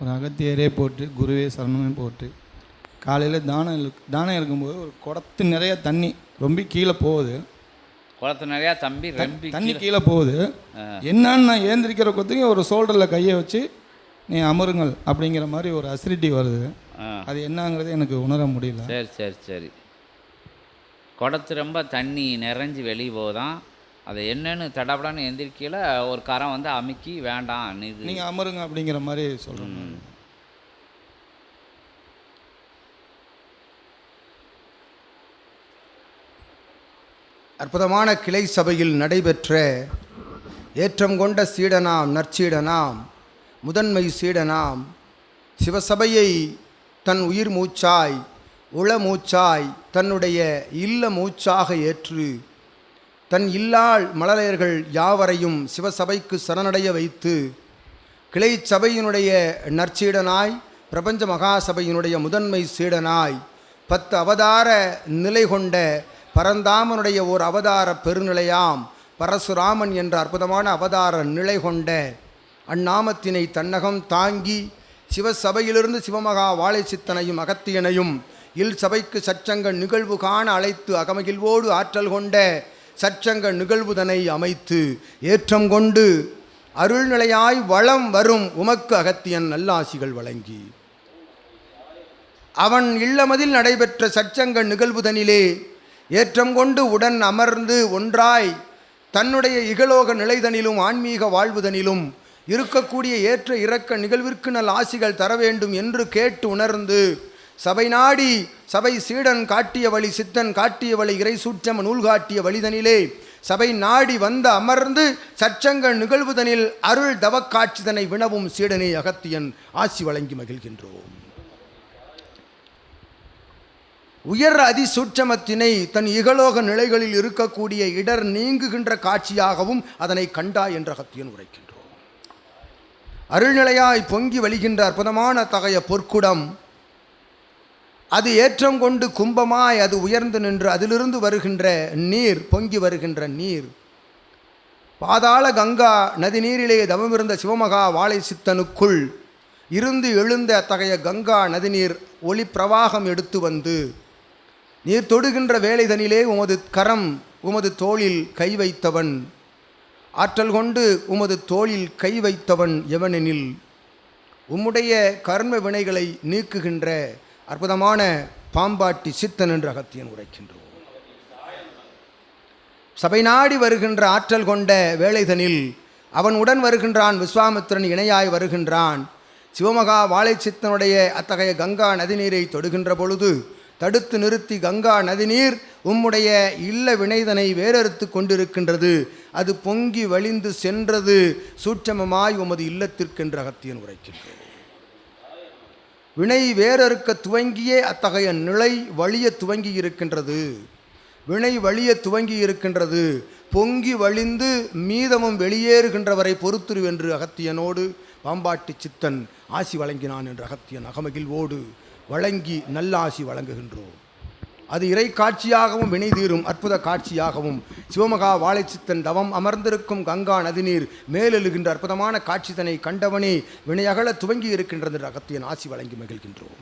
ஒரு அகத்தியரே போட்டு குருவே சரணமே போட்டு காலையில் தானம் தானம் இருக்கும்போது ஒரு குடத்து நிறைய தண்ணி ரொம்ப கீழே போகுது. குளத்து நிறையா தம்பி ரெம்பி தண்ணி கீழே. போகுது. என்னன்னு நான் ஏந்திரிக்கிற கொத்துக்கு ஒரு ஷோல்டரில் கையை வச்சு நீ அமருங்கள் அப்படிங்கிற மாதிரி ஒரு அசிடிட்டி வருது. அது என்னங்கிறது எனக்கு உணர முடியல. சரி சரி சரி. குடத்து ரொம்ப தண்ணி நிறைஞ்சு வெளியே போகுதான். அது என்னன்னு தடபடான்னு எந்திரிக்கையில் ஒரு கரம் வந்து அமுக்கி வேண்டாம் இது நீங்கள் அமருங்க அப்படிங்கிற மாதிரி சொல்கிறேன் ம். அற்புதமான கிளை சபையில் நடைபெற்ற ஏற்றம் கொண்ட சீடனாம் நற்சீடனாம் முதன்மை சீடனாம் சிவசபையை தன் உயிர் மூச்சாய் உள மூச்சாய் தன்னுடைய இல்ல மூச்சாக ஏற்று தன் இல்லாள் மழலையர்கள் யாவரையும் சிவசபைக்கு சரணடைய வைத்து கிளை சபையினுடைய நற்சீடனாய் பிரபஞ்ச மகாசபையினுடைய முதன்மை சீடனாய் பத்து அவதார நிலை கொண்ட பரந்தாமனுடைய ஓர் அவதார பெருநிலையாம் பரசுராமன் என்ற அற்புதமான அவதார நிலை கொண்ட அந்நாமத்தினை தன்னகம் தாங்கி சிவசபையிலிருந்து சிவமகா வாழை சித்தனையும் அகத்தியனையும் இல் சபைக்கு சச்சங்க நிகழ்வு காண அழைத்து அகமகிழ்வோடு ஆற்றல் கொண்ட சச்சங்க நிகழ்வுதனை அமைத்து ஏற்றம் கொண்டு அருள்நிலையாய் வளம் வரும் உமக்கு அகத்தியன் நல்லாசிகள் வழங்கி. அவன் இல்லமதில் நடைபெற்ற சச்சங்க நிகழ்வுதனிலே ஏற்றம் கொண்டு உடன் அமர்ந்து ஒன்றாய் தன்னுடைய இகலோக நிலைதனிலும் ஆன்மீக வாழ்வுதனிலும் இருக்கக்கூடிய ஏற்ற இறக்க நிகழ்விற்கு நல் ஆசிகள் தர வேண்டும் என்று கேட்டு உணர்ந்து சபை நாடி சபை சீடன் காட்டிய வழி சித்தன் காட்டிய வழி இறை சூற்றம நூல் காட்டிய வழிதனிலே. சபை நாடி வந்த அமர்ந்து சச்சங்க நிகழ்வுதனில் அருள் தவக்காட்சிதனை வினவும் சீடனே அகத்தியன் ஆசி வழங்கி மகிழ்கின்றோம். உயர் அதிசூட்சமத்தினை தன் இகலோக நிலைகளில் இருக்கக்கூடிய இடர் நீங்குகின்ற காட்சியாகவும் அதனை கண்டா என்ற அகத்தியன் உரைக்கின்றோம். அருள்நிலையாய் பொங்கி வழிகின்ற அற்புதமான தகைய பொற்குடம் அது ஏற்றம் கொண்டு கும்பமாய் அது உயர்ந்து நின்று அதிலிருந்து வருகின்ற நீர் பொங்கி வருகின்ற நீர். பாதாள கங்கா நதி நீரிலே தவமிருந்த சிவமகா வாழை சித்தனுக்குள் இருந்து எழுந்த அத்தகைய கங்கா நதிநீர் ஒளி பிரவாகம் எடுத்து வந்து நீர் தொடுகின்ற வேலைதனிலே உமது கரம் உமது தோளில் கை வைத்தவன் ஆற்றல் கொண்டு உமது தோளில் கை வைத்தவன் எவனெனில்? உம்முடைய கர்ம வினைகளை நீக்குகின்ற அற்புதமான பாம்பாட்டி சித்தன் என்று அகத்தியன் உரைக்கின்றோம். சபை நாடி வருகின்ற ஆற்றல் கொண்ட வேலைதனில் அவன் உடன் வருகின்றான் விஸ்வாமித்திரன் இணையாய் வருகின்றான். சிவமகா வாழைச்சித்தனுடைய அத்தகைய கங்கா நதிநீரை தொடுகின்ற பொழுது தடுத்து நிறுத்தி கங்கா நதிநீர் உம்முடைய இல்ல வினைதனை வேறறுத்து கொண்டிருக்கின்றது. அது பொங்கி வழிந்து சென்றது சூட்சமமாய் உமது இல்லத்திற்கென்று அகத்தியன் உரைக்கின்றது வினை வேறறுக்க துவங்கியே அத்தகைய நிலை வழிய துவங்கி இருக்கின்றது. வினை வழிய துவங்கி இருக்கின்றது. பொங்கி வழிந்து மீதமும் வெளியேறுகின்றவரை பொறுத்துரு என்று அகத்தியனோடு பாம்பாட்டி சித்தன் ஆசி வழங்கினான் என்று அகத்தியன் அகமகிழ்வோடு வழங்கி நல்ல ஆசி வழங்குகின்றோம். அது இறை காட்சியாகவும் வினை தீரும் அற்புத காட்சியாகவும். சிவமகா வாழைச்சித்தன் தவம் அமர்ந்திருக்கும் கங்கா நதிநீர் மேலெழுகின்ற அற்புதமான காட்சிதனை கண்டவனே வினையகல துவங்கி இருக்கின்றது என்று அகத்தியன் ஆசி வழங்கி மகிழ்கின்றோம்.